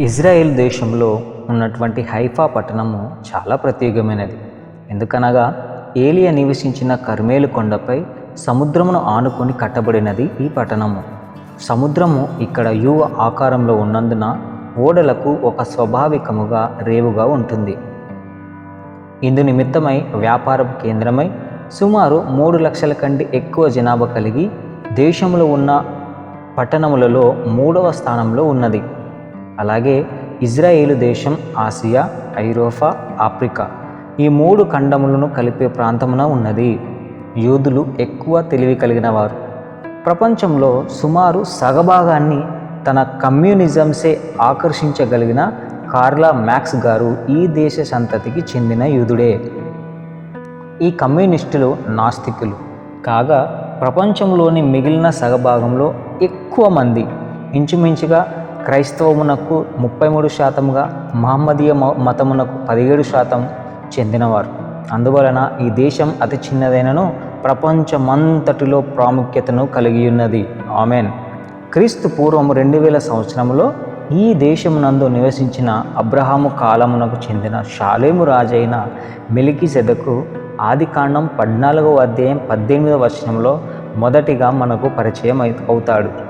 Israel దేశంలో ఉన్నటువంటి Haifa పట్టణము చాలా ప్రత్యేకమైనది. ఎందుకనగా ఏలియా నివసించిన కర్మేలు కొండపై సముద్రమును ఆనుకొని కట్టబడినది ఈ పట్టణము. సముద్రము ఇక్కడ యువ ఆకారంలో ఉన్నందున ఓడలకు ఒక స్వాభావికముగా రేవుగా ఉంటుంది. ఇందు నిమిత్తమై వ్యాపార కేంద్రమై సుమారు మూడు లక్షల కంటే ఎక్కువ జనాభా కలిగి దేశంలో ఉన్న పట్టణములలో మూడవ స్థానంలో ఉన్నది. అలాగే ఇజ్రాయేలు దేశం ఆసియా ఐరోపా ఆఫ్రికా ఈ మూడు ఖండములను కలిపే ప్రాంతమున ఉన్నది. యూదులు ఎక్కువ తెలివి కలిగిన వారు ప్రపంచంలో సుమారు సగభాగాన్ని తన కమ్యూనిజంసే ఆకర్షించగలిగిన కార్లా మ్యాక్స్ గారు ఈ దేశ సంతతికి చెందిన యూదుడే. ఈ కమ్యూనిస్టులు నాస్తికులు. కాగా ప్రపంచంలోని మిగిలిన సగభాగంలో ఎక్కువ మంది ఇంచుమించుగా క్రైస్తవమునకు ముప్పై మూడు శాతంగా మహమ్మదీయ మ- మతమునకు పదిహేడు శాతం చెందినవారు. అందువలన ఈ దేశం అతి చిన్నదైనను ప్రపంచమంతటిలో ప్రాముఖ్యతను కలిగి ఉన్నది ఆమెన్. క్రీస్తు పూర్వం రెండు వేల సంవత్సరంలో ఈ దేశమునందు నివసించిన అబ్రహాము కాలమునకు చెందిన షాలేము రాజైన మెలికి సెదకు ఆదికాండం పద్నాలుగవ అధ్యాయం పద్దెనిమిదవ వచనంలో మొదటిగా మనకు పరిచయం అవుతాడు.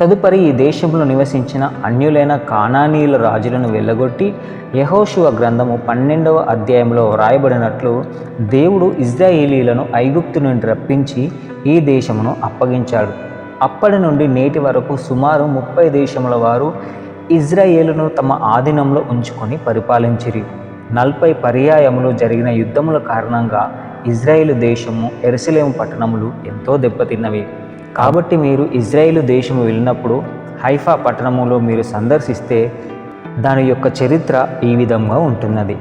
తదుపరి ఈ దేశంలో నివసించిన అన్యులైన కానానీయుల రాజులను వెళ్ళగొట్టి యహోశువ గ్రంథము పన్నెండవ అధ్యాయంలో వ్రాయబడినట్లు దేవుడు ఇజ్రాయేలీలను ఐగుప్తు నుండి రప్పించి ఈ దేశమును అప్పగించాడు. అప్పటి నుండి నేటి వరకు సుమారు ముప్పై దేశముల వారు ఇజ్రాయేలును తమ ఆధీనంలో ఉంచుకొని పరిపాలించిరి. నలభై పర్యాయములు జరిగిన యుద్ధముల కారణంగా ఇజ్రాయేల్ దేశము ఎరుసలేము పట్టణములు ఎంతో దెబ్బతిన్నవి. కాబట్టి మీరు ఇజ్రాయేలు దేశము వెళ్ళినప్పుడు హైఫా పట్టణములో మీరు సందర్శిస్తే దాని యొక్క చరిత్ర ఈ విధంగా ఉంటున్నది.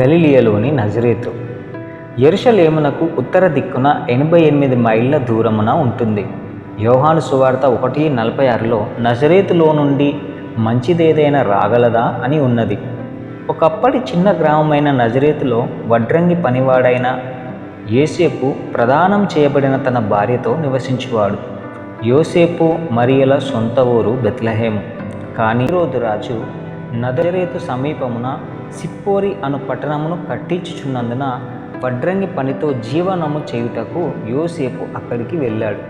గలిలియలోని నజరేతు. ఎరుషలేమునకు ఉత్తర దిక్కున ఎనభై ఎనిమిది మైళ్ళ దూరమున ఉంటుంది. యోహాను సువార్త ఒకటి నలభై ఆరులో నజరేతులో నుండి మంచిదేదైనా రాగలదా అని ఉన్నది. ఒకప్పటి చిన్న గ్రామమైన నజరేతులో వడ్రంగి పనివాడైన యోసేపు ప్రదానం చేయబడిన తన భార్యతో నివసించువాడు. యోసేపు మరియల సొంత ఊరు బెత్లహేము. కానీ రోజు రాజు నదరేతు సమీపమున సిప్పోరి అను పట్టణమును కట్టించుచున్నందున వడ్రంగి పనితో జీవనము చేయుటకు యోసేపు అక్కడికి వెళ్ళాడు.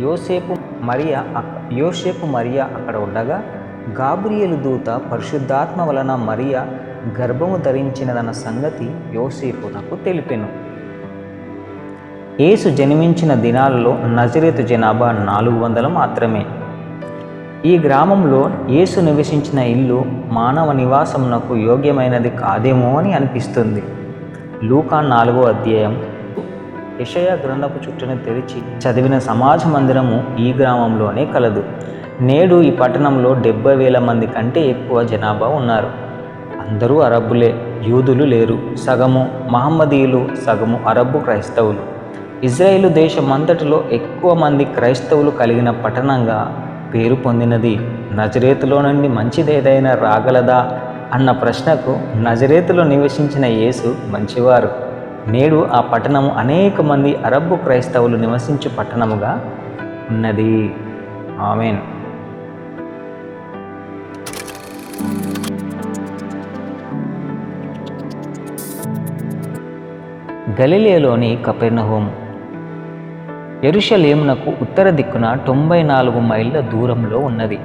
యోసేపు మరియా యోసేపు మరియా అక్కడ ఉండగా గాబ్రియలు దూత పరిశుద్ధాత్మ వలన మరియా గర్భము ధరించినదన్న సంగతి యోసేపునకు తెలిపెను. యేసు జన్మించిన దినాలలో నజరేతు జనాభా నాలుగు వందలు మాత్రమే. ఈ గ్రామంలో యేసు నివసించిన ఇల్లు మానవ నివాసమునకు యోగ్యమైనది కాదేమో అని అనిపిస్తుంది. లూకా నాలుగో అధ్యాయం. యషయ గ్రంథపు చుట్టూను తెరిచి చదివిన సమాజ మందిరము ఈ గ్రామంలోనే కలదు. నేడు ఈ పట్టణంలో డెబ్బై వేల మంది కంటే ఎక్కువ జనాభా ఉన్నారు. అందరూ అరబ్బులే యూదులు లేరు. సగము మహమ్మదీయులు సగము అరబ్బు క్రైస్తవులు. ఇజ్రాయేలు దేశమంతటిలో ఎక్కువ మంది క్రైస్తవులు కలిగిన పట్టణంగా పేరు పొందినది నజరేతులో నుండి మంచిదేదైనా రాగలదా అన్న ప్రశ్నకు నజరేతులో నివసించిన యేసు మంచివారు. నేడు ఆ పట్టణము అనేక మంది అరబ్బు క్రైస్తవులు నివసించు పట్టణముగా ఉన్నది. ఆమెన్. గలిలేలోని కపెర్నహోమ్ ఎరుషలేమునకు ఉత్తర దిక్కున తొంభై నాలుగు మైళ్ళ దూరంలో ఉన్నది.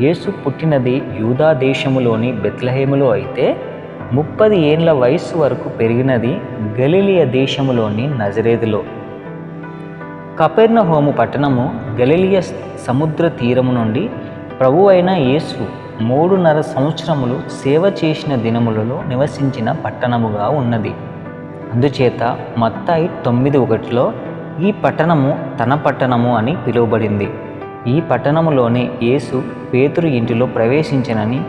యేసు పుట్టినది యూదా దేశములోని బెత్లహేములో అయితే ముప్పది ఏండ్ల వయస్సు వరకు పెరిగినది గలిలియ దేశములోని నజరేదులో కపెర్నహోము పట్టణము గలిలియ సముద్ర తీరము నుండి ప్రభు అయిన యేసు మూడున్నర సంవత్సరములు సేవ చేసిన దినములలో నివసించిన పట్టణముగా ఉన్నది. అందుచేత మత్తాయి తొమ్మిది ఒకటిలో ఈ పట్టణము తన పట్టణము అని పిలువబడింది. ఈ పట్టణములోనే యేసు పేతురు ఇంటిలో ప్రవేశించనని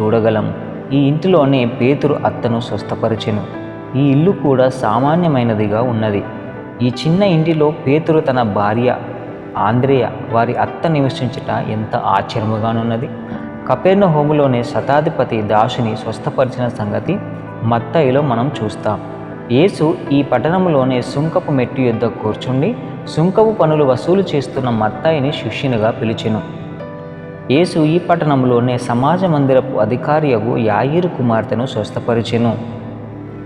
చూడగలము ఈ ఇంటిలోనే పేతురు అత్తను స్వస్థపరిచెను. ఈ ఇల్లు కూడా సామాన్యమైనదిగా ఉన్నది. ఈ చిన్న ఇంటిలో పేతురు తన భార్య ఆంద్రేయ వారి అత్త నివసించట ఎంత ఆశ్చర్యముగానున్నది. కపెర్ణ హోములోనే శతాధిపతి దాసుని స్వస్థపరిచిన సంగతి మత్తయిలో మనం చూస్తాం. యేసు ఈ పట్టణంలోనే సుంకపు మెట్టు యొద్ద కూర్చుండి సుంకపు పనులు వసూలు చేస్తున్న మత్తాయిని శిష్యునిగా పిలిచెను. యేసు ఈ పట్టణంలోనే సమాజ మందిరపు అధికారియగు యాయిరు కుమార్తెను స్వస్థపరిచెను.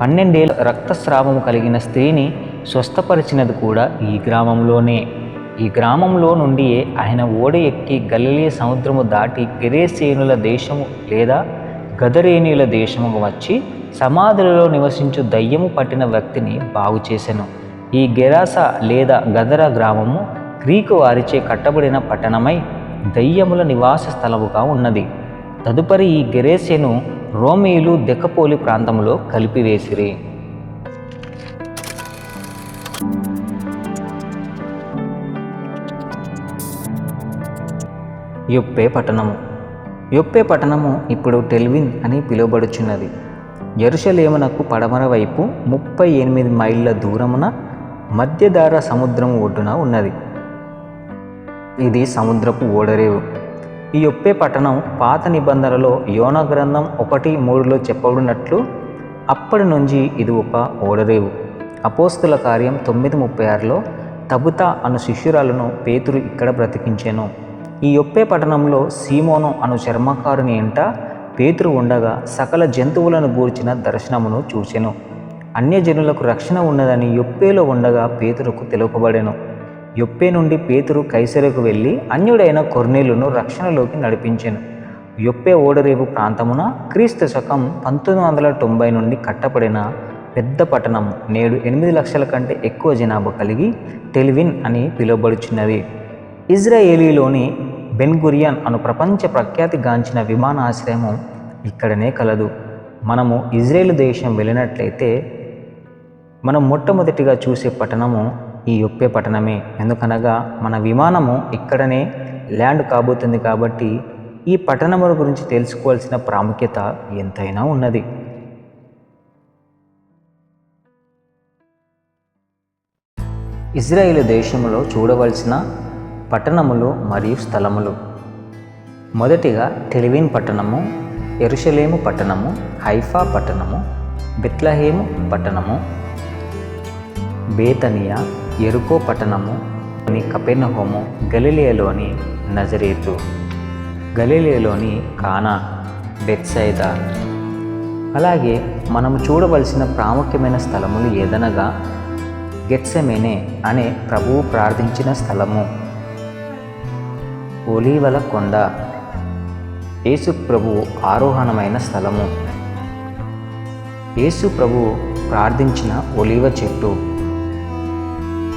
పన్నెండేళ్ళ రక్తస్రావము కలిగిన స్త్రీని స్వస్థపరిచినది కూడా ఈ గ్రామంలోనే. ఈ గ్రామంలో నుండియే ఆయన ఓడ ఎక్కి గలిలే సముద్రము దాటి గెరేసేనుల దేశము లేదా గదరేణుల దేశముకు వచ్చి సమాధులలో నివసించు దయ్యము పట్టిన వ్యక్తిని బాగు చేసెను. ఈ గెరాస లేదా గదర గ్రామము గ్రీకు వారిచే కట్టబడిన పట్టణమై దయ్యముల నివాస స్థలముగా ఉన్నది. తదుపరి ఈ గెరేసెను రోమీయులు దెక్కపోలి ప్రాంతంలో కలిపివేసిరి. యొప్పే పట్టణము. యొప్పే పట్టణము ఇప్పుడు టెల్విన్ అని పిలువబడుచున్నది. ఎరుషలేమునకు పడమర వైపు ముప్పై ఎనిమిది మైళ్ళ దూరమున మధ్యధార సముద్రము ఒడ్డున ఉన్నది. ఇది సముద్రపు ఓడరేవు. ఈ యొప్పే పట్టణం పాత నిబంధనలో యోన గ్రంథం ఒకటి మూడులో చెప్పబడినట్లు అప్పటి నుంచి ఇది ఒక ఓడరేవు. అపోస్తుల కార్యం తొమ్మిది ముప్పై ఆరులో తబుతా అను శిష్యురాలను పేతురు ఇక్కడ బ్రతికించాను. ఈ యొప్పే పట్టణంలో సీమోను అను చర్మకారుని ఇంట పేతురు ఉండగా సకల జంతువులను గూర్చిన దర్శనమును చూచెను. అన్యజనులకు రక్షణ ఉన్నదని యొప్పేలో ఉండగా పేతురుకు తెలుపబడెను. యొప్పే నుండి పేతురు కైసరకు వెళ్ళి అన్యుడైన కొర్నేలును రక్షణలోకి నడిపించెను. యొప్పే ఓడరేపు ప్రాంతమున క్రీస్తు శకం పంతొమ్మిది వందల తొంభై నుండి కట్టబడిన పెద్ద పట్టణం నేడు ఎనిమిది లక్షల కంటే ఎక్కువ జనాభా కలిగి టెలివిన్ అని పిలువబడుచున్నది ఇజ్రాయేలీలోని బెన్గురియన్ అను ప్రపంచ ప్రఖ్యాతిగాంచిన విమానాశ్రయం ఇక్కడనే కలదు. మనము ఇజ్రాయేల్ దేశం వెళ్ళినట్లయితే మనం మొట్టమొదటిగా చూసే పట్టణము ఈ యొప్పే పట్టణమే. ఎందుకనగా మన విమానము ఇక్కడనే ల్యాండ్ కాబోతుంది కాబట్టి ఈ పట్టణముల గురించి తెలుసుకోవాల్సిన ప్రాముఖ్యత ఎంతైనా ఉన్నది. ఇజ్రాయేల్ దేశంలో చూడవలసిన పట్టణములు మరియు స్థలములు. మొదటిగా టెలివిన్ పట్టణము ఎరుషలేము పట్టణము హైఫా పట్టణము బెత్లహేము పట్టణము బేతనియా ఎరుకో పట్టణము కపెర్నహోము గలిలియలోని నజరేతు గలిలియలోని కానా బెత్సైదా. అలాగే మనం చూడవలసిన ప్రాముఖ్యమైన స్థలములు ఏదనగా గెట్సెమెనే అనే ప్రభువు ప్రార్థించిన స్థలము. ఒలీవల కొండ యేసు ప్రభువు ఆరోహణమైన స్థలము. యేసు ప్రభు ప్రార్థించిన ఒలీవ చెట్టు.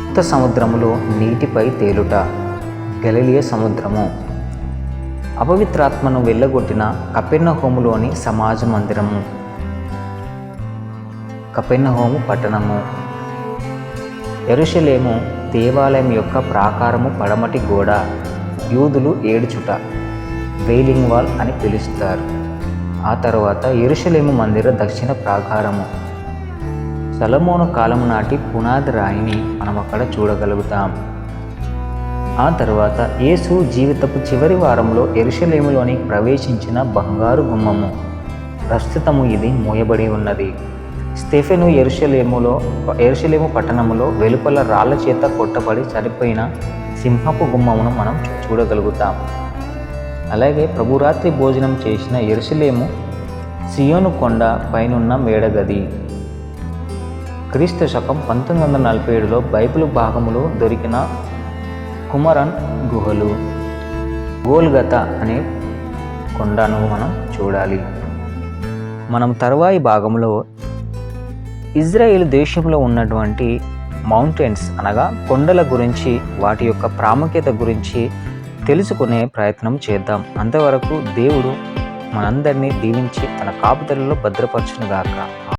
కొత్త సముద్రములో నీటిపై తేలుట. గలిలియ సముద్రము. అపవిత్రాత్మను వెళ్ళగొట్టిన కపెర్ణహోములోని సమాజ మందిరము కపెర్ణహోము పట్టణము. ఎరుషలేము దేవాలయం యొక్క ప్రాకారము పడమటి గోడ. యూదులు ఏడుచుట వెయిలింగ్ వాల్ అని పిలుస్తారు. ఆ తర్వాత ఎరుషలేము మందిర దక్షిణ ప్రాకారము. సలమోను కాలం నాటి పునాది రాయిని మనం అక్కడ చూడగలుగుతాం. ఆ తర్వాత యేసు జీవితపు చివరి వారంలో ఎరుషలేములోని ప్రవేశించిన బంగారు గుమ్మము. ప్రస్తుతము ఇది మూయబడి ఉన్నది. స్టెఫెను ఎరుషలేములో ఎరుషలేము పట్టణములో వెలుపల రాళ్ళ చేత కొట్టబడి చనిపోయిన సింహపు గుమ్మమును మనం చూడగలుగుతాం అలాగే ప్రభురాత్రి భోజనం చేసిన ఎరుసలేము సియోను కొండ పైనున్న మేడగది. క్రీస్తు శకం పంతొమ్మిది వందల నలభై ఏడులో బైబిల్ భాగములో దొరికిన కుమరన్ గుహలు గోల్గత అనే కొండను మనం చూడాలి. మనం తరువాయి భాగంలో ఇజ్రాయేల్ దేశంలో ఉన్నటువంటి మౌంటైన్స్ అనగా కొండల గురించి వాటి యొక్క ప్రాముఖ్యత గురించి తెలుసుకునే ప్రయత్నం చేద్దాం. అంతవరకు దేవుడు మనందరినీ దీవించి తన కాపుదలలో భద్రపరచునుగాక.